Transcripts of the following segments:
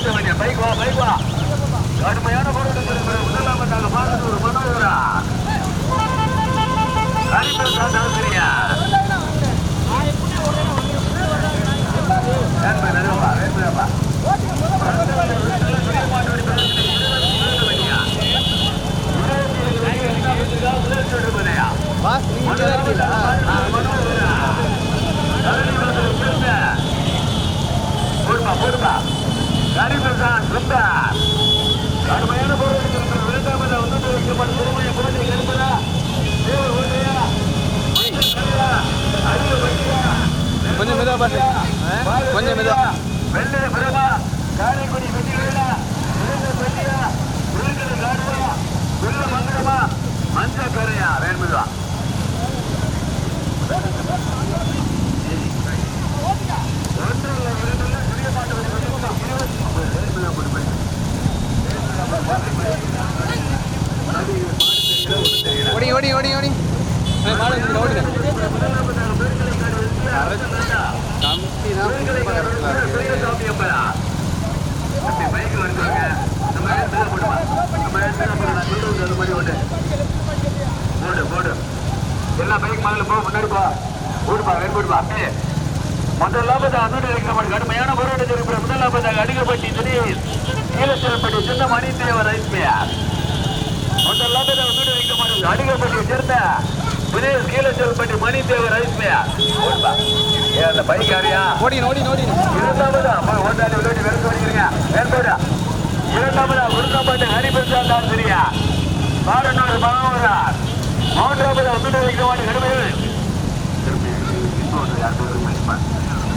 பதினைந்து மணி பைக் வா பைக் வா கடுமையான போராட்டம் முதலாம் நாங்கள் பார்த்து ஒரு மனோகரா ஹரிபிரசாத் சௌதரியா வேண்மை நிறைவா வேண்மையாப்பா பாஸ் நீங்க இங்கே தான் இருக்கீங்களா போடுப்பா போடுப்பா ஹரிபிரசாத் சுந்தர் கடுமையான போராட்டம் இரண்டாவது வந்து வைக்கப்பட்ட திருமையை குழந்தை எடுப்பதா தேவர் ஓட்டையா கொஞ்சம் மெதுவா பாஸ் ஆ? கொஞ்சம் மெதுவா வெள்ளை பிரபா காரைக்குடி வெட்டிவேலா விருந்த பெட்டியா விருந்தின காடுவா வெள்ள மந்திரமா மஞ்ச கரையா வேணுமுதா ஒன்றில் இரண்டில் சிறிய மாட்டு இருபத்தி ஒன்பது வேணுமுதா கொடுப்பேன் ஓடி ஓடி ஓடி ஓடி அண்ணே, மாடு இங்க ஓடுங்க கம்பி தான் ரொம்ப கரெக்டாக இருக்கு எல்லா பைக் மகள போ முன்னாடி போ அப்படியே முதலாவது இருக்கிற கடுமையான போராட்டத்தில் இருக்கிற முதலாவதாக அடிக்கப்பட்டி திடீர் கீழச்சிறப்பட்டி சின்ன மணி தேவர் ஐஸ்பியார் முதலாவது இருக்கிற அடிக்கப்பட்டியை சேர்ந்த திடீர் கீழச்சிறப்பட்டி மணி தேவர் ஐஸ்பியார் ஓடுப்பா. ஏ அந்த பைக் யாரியா? ஓடிங்க ஓடிங்க ஓடிங்க இரண்டாவதா? அம்மா ஓட்டாளி விளையாடி வெறுத்து வடிக்கிறீங்க வேறுபோடா இரண்டாவதா? உருக்கப்பட்ட ஹரிபிரசாத் ஆசிரியா பாரனூர் மனோகரா மூன்றாவதா ஒன்று வைக்கமான கடுமைகள்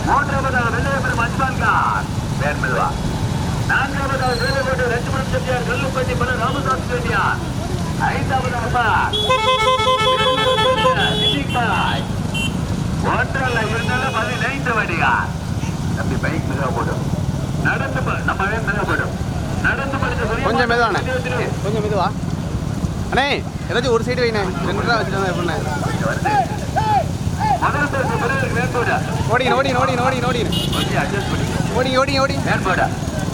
மூன்றாவதாக வெள்ளையப்பன் மஞ்சான்கார் பேர் மெதுவா நான்காவதாக வேலைப்பட்டு லட்சுமணன் செட்டியார் கல்லுப்பட்டி பல ராமதாஸ் செட்டியார் ஐந்தாவதாக ஒன்றல்ல இருந்தாலும் பதினைந்து வடிகார் தம்பி பைக் மிக போடும் நடந்து நம்ம மிக போடும் நடந்து படிச்ச கொஞ்சம் மெதுவாண்ணே. கொஞ்சம் மெதுவா. அண்ணே ஏதாச்சும் ஒரு சைடு வைண்ணே. ரெண்டு ரூபா வச்சுட்டு எப்படிண்ணே ஓடிங்க கொஞ்சம் அட்ஜஸ்ட் பண்ணிக்க. ஓடிங்க ஓடிங்க ஓடிங்க மேற்போட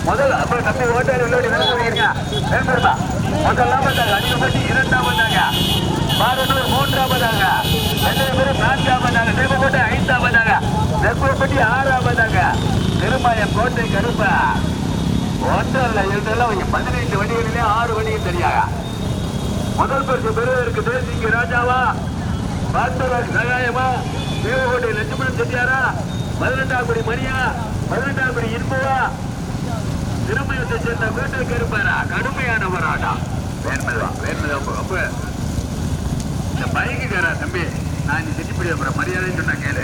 முதல் அப்புறம் தம்பி ஓட்டாரு விளையாடி வேலை சொல்லிருங்க மேற்போடா முதலாவதாக அதிகபட்சி இரண்டாவதாக. பாரனூர் மூன்றாவதாக. ரெண்டு பேரும் நான்காவதாக. தேவகோட்டை ஐந்தாவதாக. தெற்குப்பட்டி ஆறாவதாக. திருமாயம் கோட்டை கருப்பா. ஒன்றல்ல இரண்டெல்லாம் அவங்க பதினைந்து வண்டிகளிலே ஆறு வண்டியும் தெரியாங்க முதல் பரிசு பெறுவதற்கு தேசிங்க ராஜாவா? பார்த்தராஜ் சகாயமா? தேவகோட்டை லட்சுமணன் செட்டியாரா? பதினெட்டாம் குடி மணியா? பதினெட்டாம் குடி இன்பவா? திருமயத்தை சேர்ந்த கோட்டை கருப்பாரா? கடுமையான போராட்டம். வேண்மைதான் வேண்மதுவா அப்ப இந்த பைக்குக்காரா தம்பி? நான் நீ சிட்டிப்பிடி அப்புறம் மரியாதை சொன்னா கேளு.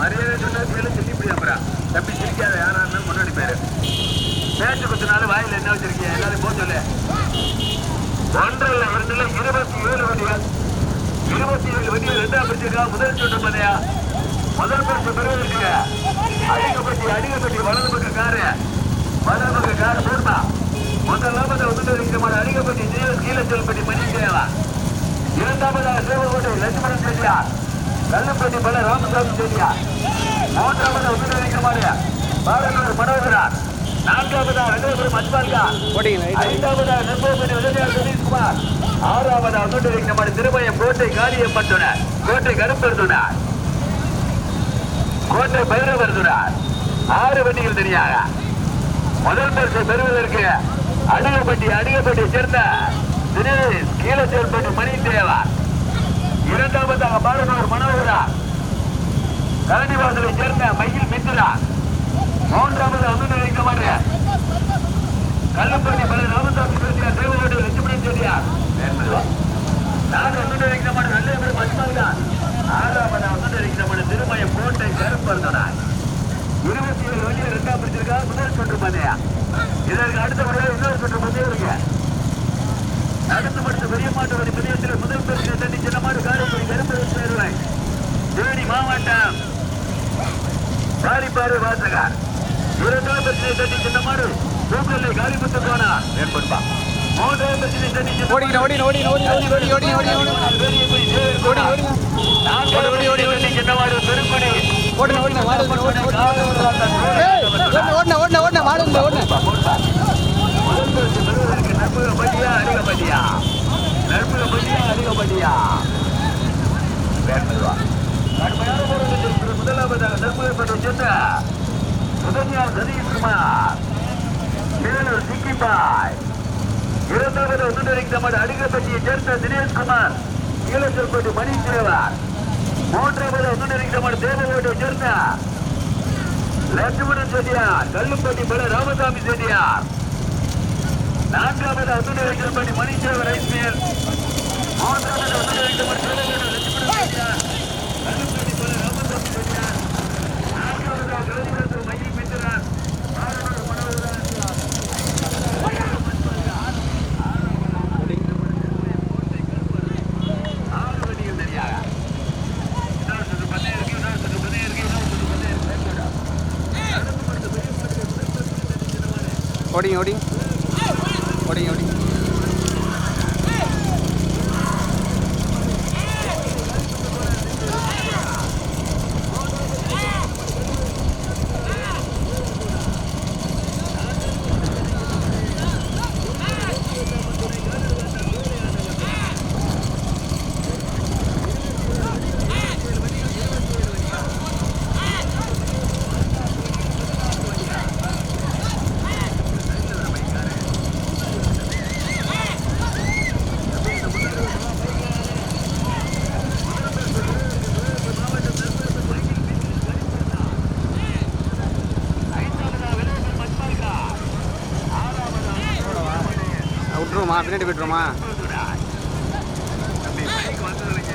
மரியாதை சொன்னா கேளு சிட்டிப்பிடி அப்புறம். தம்பி சிரிக்காத யாரா இருந்தாலும் முன்னாடி பேரு. பேச்சு குத்துனால வாயில என்ன வச்சிருக்கீங்க எல்லாரும் போக சொல்லு. ஒன்றல்ல இரண்டுல இருபத்தி ஏழு வண்டிகள். இருபத்தி ஏழு வண்டிகள் ரெண்டாம் பிரிச்சிருக்கா முதல் சுற்று பதையா முதல் பரிசு பெறுவதற்கு அதிகப்பட்டி அதிகப்பட்டி வலது பக்க காரு வலது பக்க காரு போடுமா முதலாவது வந்து இருக்கிற அதிகப்பட்டி கீழே செல்பட்டி மணி தேவா இரண்டாவதாக சேவகோட்டை லட்சுமணன் செட்டியார் கல்லுப்பட்டி பல ராமசாமி செட்டியார் மூன்றாவது வந்து இருக்கிற பாரதூர் மனோகரார் நான்காவதாக மச்சால்கா ஓடிங்க ரைட் ஐந்தாவதாக உதவியாளர் சதீஷ்குமார். ஆறாவதாக வந்து நம்முடைய திருமய கோட்டை காளியப்பட்டுனர் கோட்டை கருப்பெருத்துனார் கோட்டை பைரவர்துனார் ஆறு வண்டிகள் தனியாக. முதல் பரிசை பெறுவதற்கு அடிகப்பட்டி அடிகப்பட்டியை சேர்ந்த தினேஷ் கீழச்சேர்பட்டி மணி தேவா இரண்டாவதாக பாரனூர் மனோகரா. கரணிவாசலை சேர்ந்த மயில் மித்ரா மூன்றாவது வந்து வைக்கமான கள்ளப்பட்டி பல ராமசாமி செட்டியார் தேவகோட்டை லட்சுமணன் செட்டியார். நான் வந்து வைக்கமான நல்ல மச்சான் தான் ஆறாவது வந்து வைக்கமான திருமய கோட்டை கருப்பர்தனார் இருபத்தி ஏழு வண்டியில் ரெண்டாம் பிடிச்சிருக்கா? முதல் சுற்று பந்தயா? இதற்கு அடுத்த இன்னொரு சுற்று பந்தயம் இருக்கு. பெரிய மாட்டு முதல் தண்ணி சின்ன மாடு காரைக்குடி கருப்பு தேனி மாவட்டம். காலிப்பாறு இரண்டாம் சின்ன மாடு காலிபுத்து போனா ஏற்படுப்பா மூன்றாம் பிரச்சனை தட்டி சின்ன ஓடி ஓடி ஓடி ஓடி ஓடி ஓடி ஓடி ஓடி ஓடி ஓடி சின்ன மாடு மாடு ஓடுங்க, ஓடுங்க, ஓடுங்க. ஏய், மாடு அதிகப்பட்டியா அதிகப்பட்டியா கடுமையான முதலாவதாக நற்புகப்பட்டை சொன்ன முதன்யார் சதீஷ்குமார் இரண்டாவது முன்னறிவிக்கப்பட்ட அடிக்கப்பட்டியை சேர்ந்த தினேஷ்குமார் ஈழச்சல்பட்டி மணித்தேவர் மூன்றாவது முன்னறிவிக்கப்பட்ட தேவகோட்டை சேர்ந்த லட்சுமணன் செட்டியார் கல்லுப்பட்டி பல ராமசாமி செட்டியார். நான்காவது முன்னறிவிக்கப்பட்ட மணித்தேவர் ஐஸ்மியர் மூன்றாவது முன்னறிவிக்கப்பட்ட தேவகோட்டை லட்சுமணன் செட்டியார் கல்லுப்பட்டி பல ராமசாமி செட்டியார் நான்காவது கலைஞர் மயில் பெற்றார் ஆறாவது மனோகரன் ஆறு வண்டிகள் தனியாக இன்னொரு சுற்று பந்தயம் இருக்கு இன்னொரு சுற்று பந்தயம் இருக்கு இன்னொரு சுற்று பந்தயம் இருக்கு ஓடிங்க ஓடிங்க ஓடிங்க ஓடிங்க விட்டுருவோமா பின்னாடி தம்பி பைக் வந்துடுவீங்க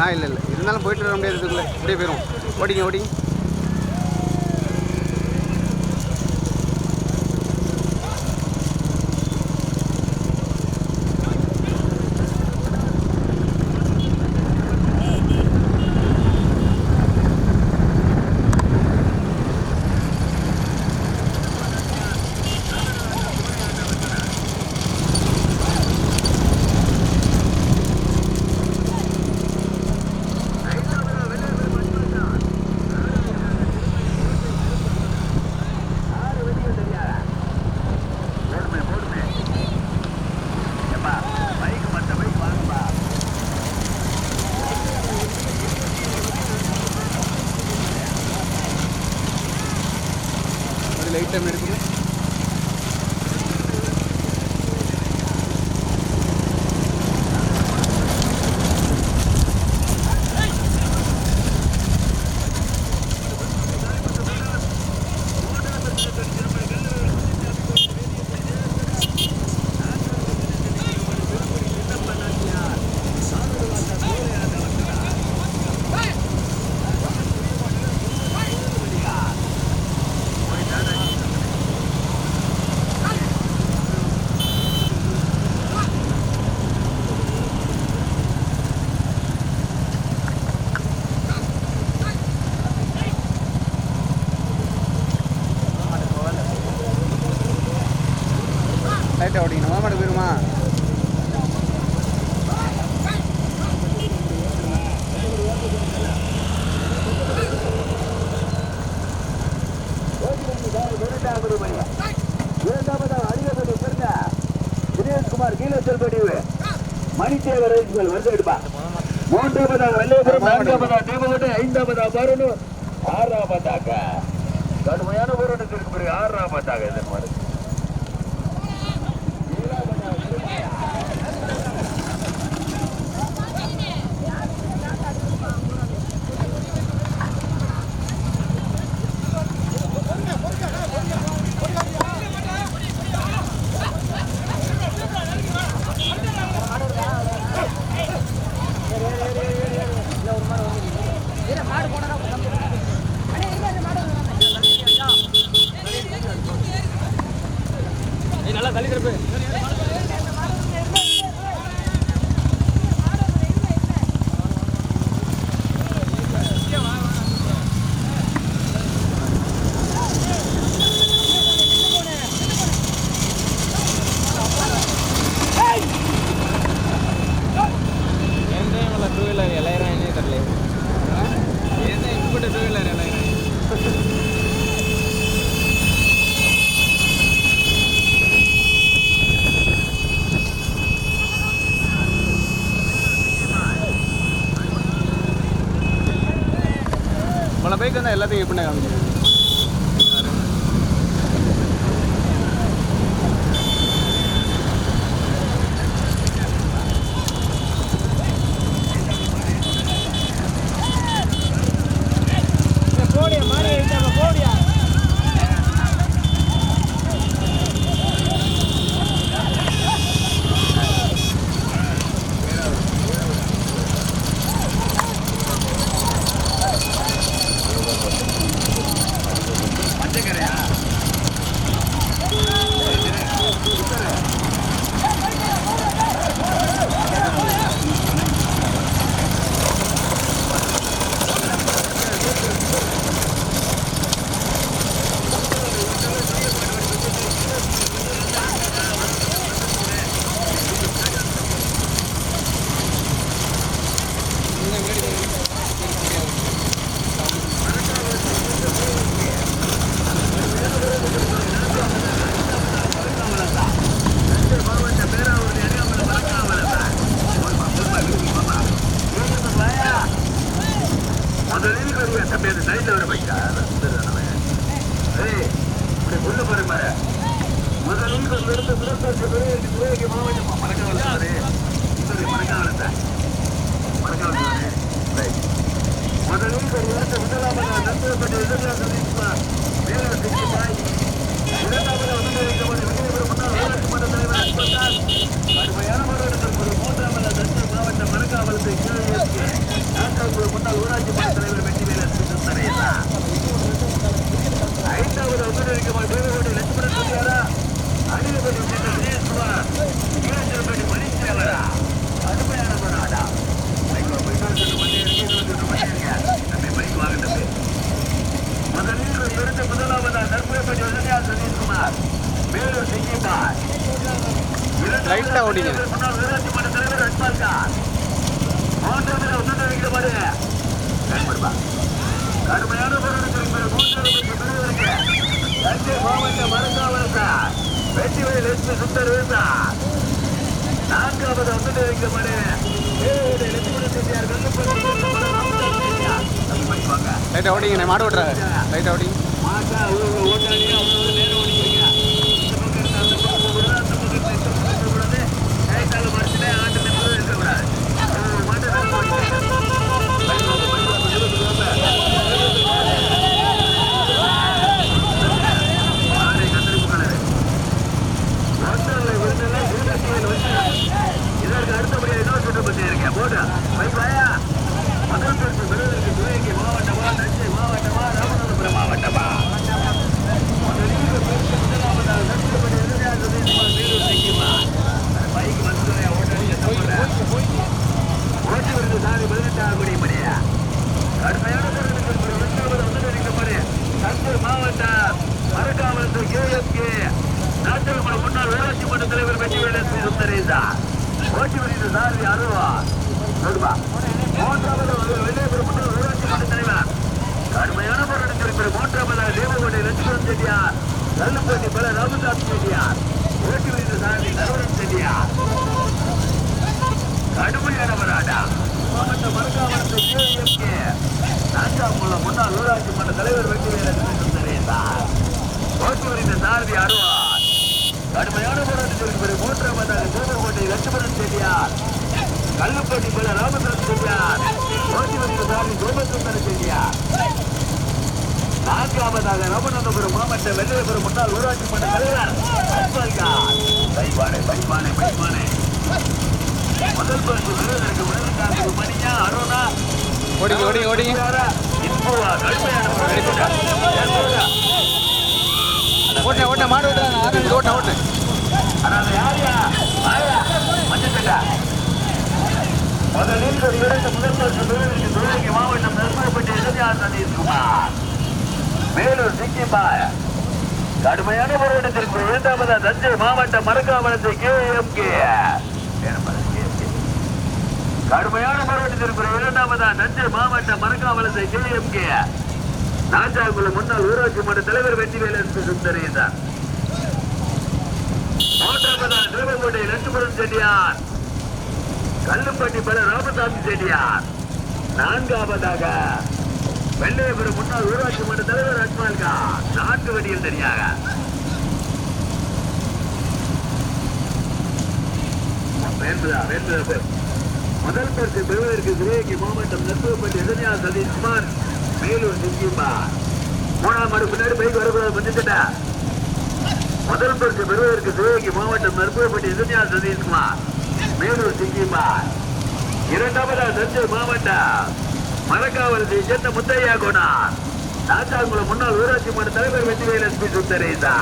ஆ இல்லை இல்லை. இருந்தாலும் போயிட்டு வர முடியாது இதுக்குள்ளே. அப்படியே போயிடும் ஓடிங்க ஓடிங்க. லைட்டாக ஓடிங்க மாமாடு போயிருமா? இரண்டாவது மணி இரண்டாவதாக அடிக்கப்பட்டு மணித்தேவர் ரயில்கள் எடுப்பா மூன்றாவதாக வெள்ளையபுரம் நான்காவதாக தேவகோட்டை ஐந்தாவதாக பருணூர் ஆறாவதாக கடுமையான போராட்டத்திற்கு பிறகு ஆறாவதாக இதன் மாதிரி சொல்லிட்டு இருந்தா தம்பி அந்த சைட்ல ஏய் உள்ள போற முதலில் இருந்து மாவட்டம் மறக்காவல சரி மறக்காவல மறக்காவல முதலில் இருந்து முதலாவது நண்பர்கள் எதிர்கால மேல சிக்கிப்பாய் இரண்டாவது வந்து விஜயபுரம் முன்னாள் ஊராட்சி மன்ற தலைவர் அன்பத்தால் கடுமையான மறுவடத்திற்கு ஒரு மூன்றாவது தஞ்சை மாவட்ட மரக்காவலத்தை கீழே நான்காவது முன்னாள் ஊராட்சி மன்ற தலைவர் வெற்றிவேலன் சிந்தனையா ஐந்தாவது ஒத்துழைக்குமார் தேவகோட்டை லட்சுமணன் சொல்லியாரா அணிலபதி சென்ற விஜயகுமார் ஈரஞ்சல்பேட்டை மணிசேவரா அருமையான போராடா ஐயோ போயிட்டு சொல்லு பண்ணி இருக்கீங்க பண்ணி இருக்கீங்க தம்பி பைக் வாங்க தம்பி முதலில் இருந்த முதலாவதா நற்பேப்பட்டி வசதியா சதீஷ்குமார் வேலூர் செங்கிப்பார் லைட்டா ஓடிங்க. முன்னாள் ஊராட்சி மன்ற தலைவர் அன்பால் கான் மூன்றாவது ஒன்று வைக்கிற பாருங்க பயன்படுப்பா கடுமையான போராட்டத்திற்கு மூன்றாவது பெறுவதற்கு தஞ்சை மாவட்ட மருந்தாவல் சார் வெற்றிவேல் லட்சுமி சுந்தர் வேந்தார் நான்காவது ஒன்று வைக்கிற பாருங்க ஏழு லட்சுமண செட்டியார் வெள்ளப்பள்ளி ராமதாஸ் செட்டியார் தம்பி பைக் வாங்க லைட்டாக ஓடிங்க மாடு ஓட்டுறாங்க லைட்டாக ஓடிங்க மாட்டை ஒரு ஓட்டாளியா அவ்வளவு நேரம் ஓடிக்கிறீங்க இந்த பக்கம் இருந்து அந்த பக்கம் போகக்கூடாது, அந்த பக்கத்துல இருந்து இந்த பக்கம் போகக்கூடாது. கைத்தால மடிச்சுட்டே ஆட்டு நிமிர்ந்து இருக்கக்கூடாது. ஒரு மாட்டை வேலை ஓடிக்கிறீங்க. பைக் வாங்க, பைக் வாங்க, எழுபது வாங்க. மாடை கத்தரிப்பு கலரு. ஒன்றல்ல, இரண்டல்ல, இருபத்தி ஏழு வருஷம். இதற்கு அடுத்தபடியா இன்னொரு இருக்கேன் போட்டு பைக் வாயா முதல் பரிசு பெறுவதற்கு சிவகங்கை போ தஞ்சை மாவட்டமா ராமநாதபுரம் மாவட்டமா முதலில் பரிசு முதலாவதாக நடுத்தபடி இறுதியாக சுதேஷ்குமார் வேலூர் சிக்கிமா பைக் வந்து ஓட்டடிக்க தப்புல ஓட்டி வருது சாரி பதினெட்டாம் குடி மணியா கடுமையான போராட்டத்திற்கு ஒரு வெற்றியாளர் வந்து நிற்கப்படு தஞ்சை மாவட்டம் மரக்காவலத்து கேஎஸ்கே நாட்டில் முன்னாள் ஊராட்சி மன்ற தலைவர் வெற்றிவேலன் ஸ்ரீ சுந்தரேசா ஓட்டி வருகிற சாரதி அருவா சொல்லுவா மூன்றாவது வெளியேறும் முன்னாள் ஊராட்சி மன்ற தலைவர் கடுமையான போராட்டத்திற்கு மூன்றாவதாக தேவகோட்டை லட்சுமணன் செட்டியார் கல்லுப்பட்டி பல ராமதாஸ் செட்டியார் ஓட்டி வருகிற சாரதி நரவரன் செட்டியார் கடுமையான போராட்டா மாவட்ட மருக்காவரத்து கேஎம்கே நான்காம் முன்னாள் ஊராட்சி மன்ற தலைவர் வெற்றிவேலன் சுந்தரேசா ஓட்டி வருகிற சாரதி அருவார் கடுமையான போராட்டத்திற்கு பிறகு மூன்றாவதாக தேவகோட்டை லட்சுமணன் செட்டியார் கல்லுப்பட்டி பல ராமதாஸ் செட்டியார் ஓட்டி வருகிற சாரதி கோபசுந்தர செட்டியார் நான்காவதாக ராமநாதபுரம் மாவட்ட வெள்ளையபுரம் முன்னாள் ஊராட்சி மன்ற தலைவர் பைவானே பைவானே பைவானே முதல் பரிசு பெறுவதற்கு முதலுக்காக மணியா அருணா. இன்புவா கடுமையான போராட்டம். ஓட்டின ஓட்டின மாடு ஆயா மஞ்சள் சட்டை முதலில் மாவட்டம் நெருமப்பட்ட இறுதியா சதீஷ்குமார் வேலூர் சிக்கிபாய் கடுமையான போராட்டத்திற்கு இரண்டாவதா தஞ்சை மாவட்ட மரக்காவலத்தை கே எம் கே. கடுமையான போராட்டத்திற்கு இரண்டாவதா தஞ்சை மாவட்ட மரக்காவலத்தை கே எம் கே. நாச்சாங்குளம் முன்னாள் ஊராட்சி மன்ற தலைவர் வெற்றிவேலன் சுந்தரேசன். மூன்றாவதா திருவங்கோட்டை லட்சுமணன் செட்டியார். கல்லுப்பட்டி பல ராமசாமி செட்டியார். நான்காவதாக வெள்ளையபுரம் முன்னாள் ஊராட்சி மன்ற தலைவர் அஜ்மால்கா நான்கு வடியில் தனியாக வேண்டுதா வேண்டுதா முதல் பரிசு பெறுவதற்கு சிவகங்கை மாவட்டம் நெருப்பப்பட்டி சதீஷ் சதீஷ்குமார் மேலூர் சிங்கிமா மூணாம் மாடு பின்னாடி பைக் வரக்கூடாது பண்ணிட்டா முதல் பரிசு பெறுவதற்கு சிவகங்கை மாவட்டம் நெருப்பப்பட்டி எதனியா சதீஷ்குமார் மேலூர் சிங்கிமா இரண்டாவதா தஞ்சை மாவட்டம் மரக்காவலத்தை சேர்ந்த முத்தையா கோனார் நாச்சாங்குளம் முன்னாள் ஊராட்சி மன்ற தலைவர் வெற்றிவேல் எஸ்பி சுந்தரேசா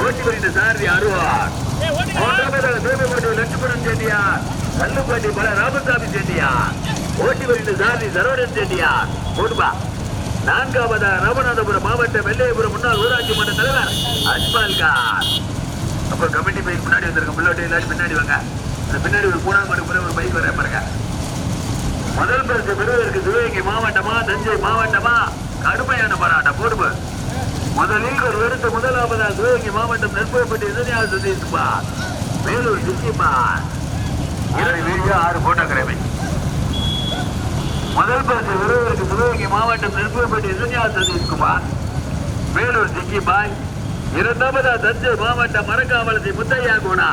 ஓட்டி வருகின்ற சாரதி அருவார் தேவைப்பட்ட லட்சுமணன் செட்டியார். கல்லுப்பாட்டி பல ராமசாமி செட்டியார். ஓட்டி வருகின்ற சாரதி சரவணன் செட்டியார். போடுபா நான்காவதா ராமநாதபுரம் மாவட்டம் வெள்ளையபுரம் முன்னாள் ஊராட்சி மன்ற தலைவர் அஜ்மால் கார். அப்புறம் கமிட்டி பைக் முன்னாடி வந்திருக்க புல்லோட்டை எல்லாரும் பின்னாடி வாங்க. இந்த பின்னாடி ஒரு மூணாம் மாடு ஒரு பைக் வர பாருங்க. முதல் பரிசு பெறுவதற்கு சிவகங்கை மாவட்டமா தஞ்சை மாவட்டமா? கடுமையான போராட்டம் போடுவு முதலில் ஒரு எடுத்து முதலாவதா சிவகங்கை மாவட்டம் நெற்பயப்பட்டு இதனியா சதீஷ்பா வேலூர் சிக்கிப்பா. இரண்டு வீடியோ ஆறு போட்டோ கிழமை முதல் பரிசு பெறுவதற்கு சிவகங்கை மாவட்டம் நெற்பயப்பட்டு இதனியா சதீஷ்குமார் வேலூர் சிக்கிபாய் இரண்டாவதா தஞ்சை மாவட்டம் மரக்காவலத்தை முத்தையா குணா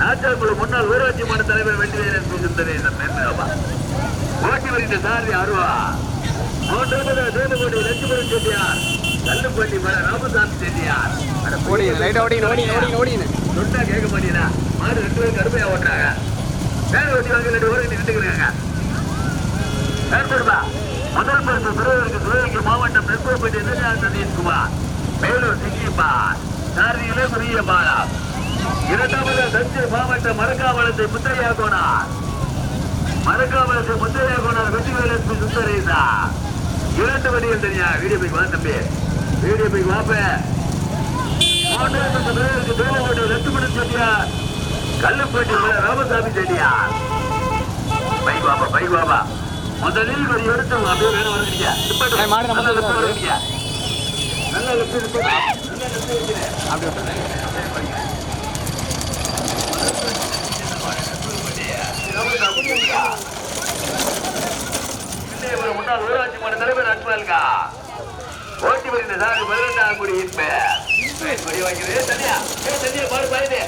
நாச்சாக்குழு முன்னாள் ஊராட்சி மன்ற தலைவர் வெற்றிவேலன் பி. சுந்தரேசன் மேன்மேவா ஓட்டி வருகின்ற சாரதி அருவா. மூன்றாவது தேவகோடி லட்சுமணன் செட்டியார் கல்லுப்பட்டி மர ராமசாமி செட்டியார். அட ஓடி லைட்டா ஓடிங்க ஓடிங்க ஓடிங்க ஓடிங்க சொன்னா கேட்க மாட்டீங்களா? மாடு ரெண்டு பேரும் கடுமையா ஓட்டுறாங்க. வேலை ஓட்டி வாங்க ரெண்டு ஓடி நின்றுக்கிறாங்க ஏற்படுமா முதல் பரிசு பெறுவதற்கு சிவகங்கை மாவட்டம் நெற்பப்பட்டி எதிராக சதீஷ்குமார். மேலூர் சிங்கிப்பா சாரதிகளே பெரிய பாலா. இரண்டாவது தஞ்சை மாவட்டம் மரக்காவளத்தை முத்தையா கோனார் மரக்காவலத்து முத்தையா கோனார் வெற்றிவேலட்சுமி சுந்தரேசா. இரண்டு வடிகள் தெரியா வீடியோ போய் வா தம்பி வீடியோ போய் வாப்ப கல்லுப்பட்டி ராமசாமி செட்டியார். பை பாபா பை பாபா முதலில் ஒரு எடுத்து அப்படியே வேணும் வந்துருக்கியா நல்ல தான் லெஃப்ட் இருக்கு. வந்துருக்கியா நல்ல லெஃப்ட் இருக்கு நல்ல லெஃப்ட் இருக்கு அப்படி விட்டுறேன். ஒரு முன்னாள் ஊராட்சி மன்ற தலைவர் அன்பால்கா ஓட்டி வருகின்ற சாரி பதினெட்டாம் குடி இன்ப வைக்கிறது தனியா. ஏ, தனியா பாடு பாயுது